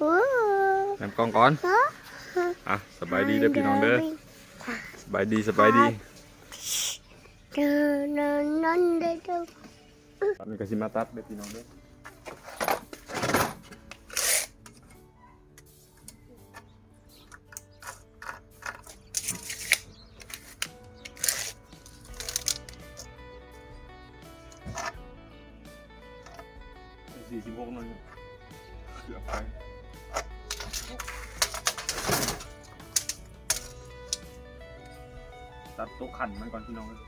โอ้แนมกล้องก่อนฮะอะสบายดีเด้อพี่น้องเด้อสบายดีสบายดีเดินนั่นนั่นเด้อเด้อตอนนี้ก็สิมาตัดเด้อพี่น้องเด้อสี่สิบหกนั่นเกือบไป ตัวขันมันก่อนพี่น้องเด้อ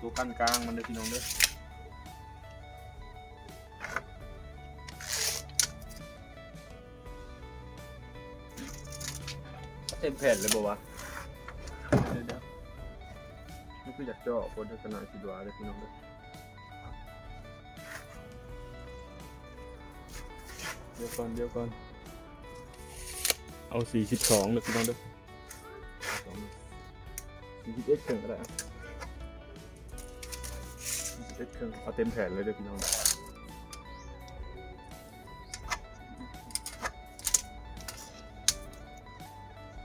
ตัวกันกลางมันเด้อพี่น้องเด้อเต็มแผ่นเลยบอกว่าเดี๋ยวเดียวนี่คืออยากเจาะคนขนาดคิดวาเลยพี่น้องเลยเดี๋ยวก่อนเดี๋ยวก่อนเอาสี่สิบสองเลยพี่น้องเด้อ สี่สิบเอ็ดเครื่องก็ได้อะสี่สิบเอ็ดเครื่องเอาเต็มแผ่นเลยเด้อพี่น้อง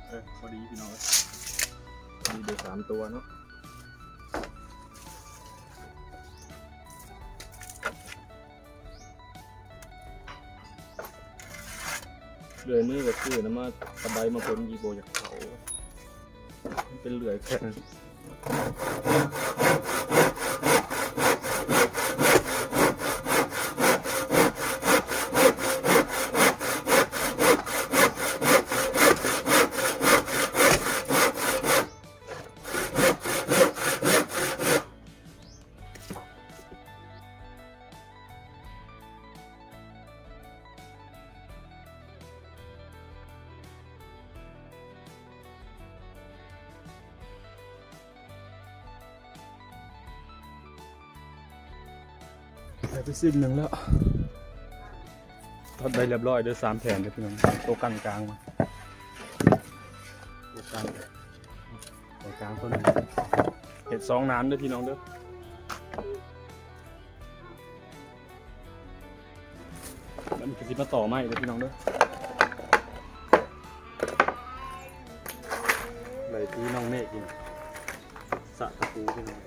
เออพอดีพี่น้องเอ้ยมีเบอร์สามตัวเนาะเหลือยนี่ก็คือนะมาสบายมาพ้นยีโบจากเขามัน เป็นเหลือยแค่นั้ ได้ไปสิ้นหนึ่งแล้วทอดได้เรียบร้อยเด้อสามแผ่นเด้อพี่น้องตัวกันกลางมาตัวกันตัวกลางต้นเห็ดสองน้ำเด้อพี่น้องเด้อแล้วมันก็สิมาต่อไหมเด้อพี่น้องเด้อใบที่น้องเมฆกินสะตะปูพี่น้อง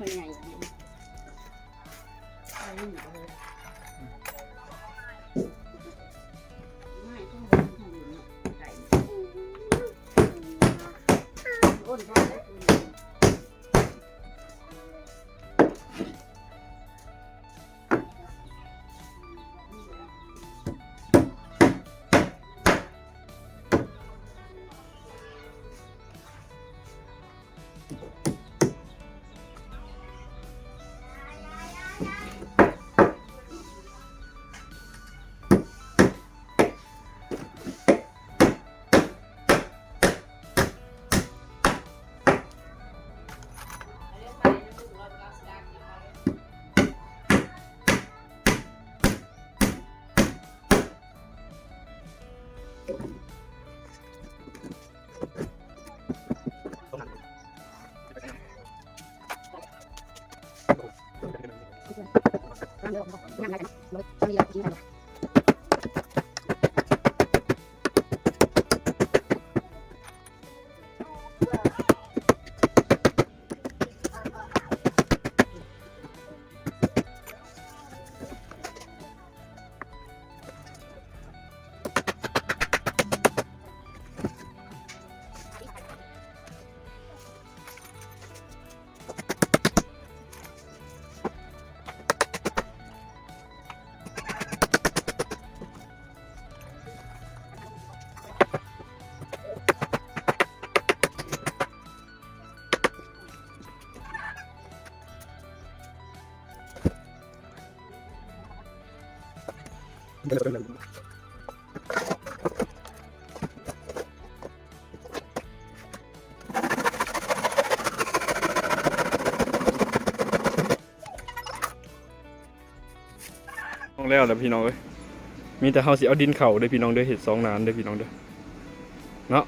มันใหญ่ดีอันนีเลยไม่ต้องทำอย่างนี้ใส่อ้นพอเลย 对我很好怎还吗我的。穿衣服不精 ต้องแล้วแหล้วพี่น้องเอ้ยมีแต่เฮาสิเอาดินเข่าเด้อพี่น้องเด้อเห็ดสองนานเด้อพี่น้องเด้อเนาะ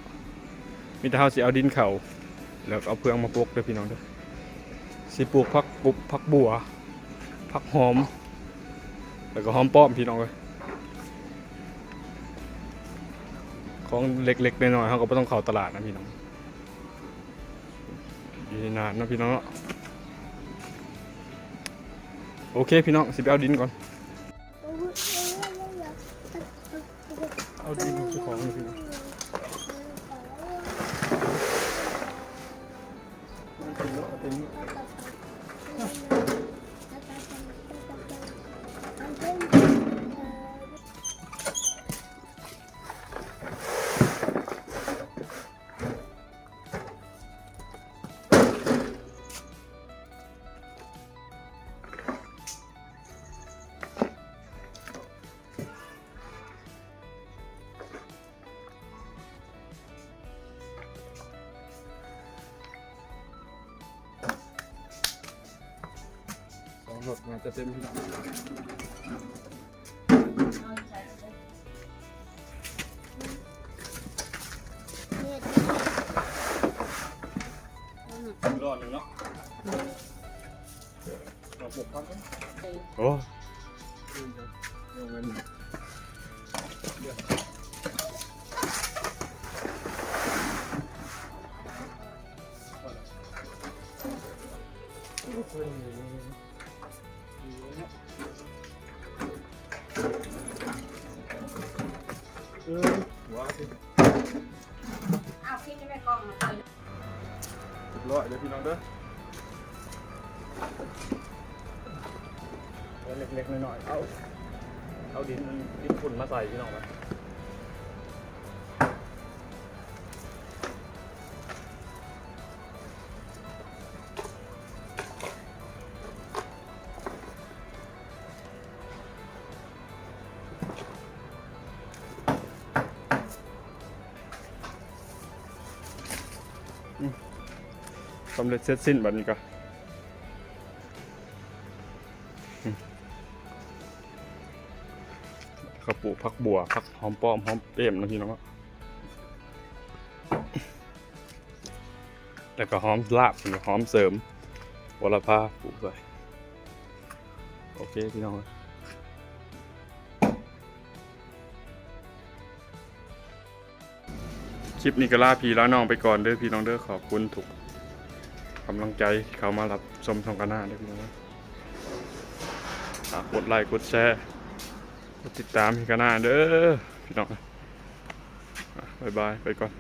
มีแต่เฮาสิเอาดินเข่าแล้วก็เอาเพืองมาปลูกเด้อพี่น้องเด้อสิปลูกผักปุบผักบัวผักหอม แล้วก็หอมป้อมพี่น้องเอ้ย ของเล็กๆน้อยๆเขาก็บ่ต้องเข้าตลาดนะพี่น้องอยู่นานนะพี่น้องโอเคพี่น้องสิไปเอาดินก่อน เอาดินเจ้าของเลยพี่น้อง สองรถมาจะเต็มพี่น้องรอดหนึ่งเนาะเราปลุกพักกันโอ้ กล้องมาเลยเรียบร้อยเดี๋ยวพี่น้องเด้อเล็กๆหน่อยๆเอาเอาดินดินฝุ่นมาใส่พี่น้องนะ สำเร็จเสร็จสิ้นบัดนี้ก็อืมข้าวปลูกผักบัวผักหอมป้อมหอมเปรี้ยมนะพี่น้องแล้วก็หอมลาบหอมเสริมวรพาปลูกใส่โอเคพี่น้องคลิปนี้ก็ลาพี่แล้วน้องไปก่อนเด้อพี่น้องเด้อขอบคุณทุก กำลังใจที่เขามารับชมทองกันหน้าด้วยพี่น้องฝากดไลค์กดแชร์กดติดตามกันหน้าเด้อพี่น้องบายบายไปก่อน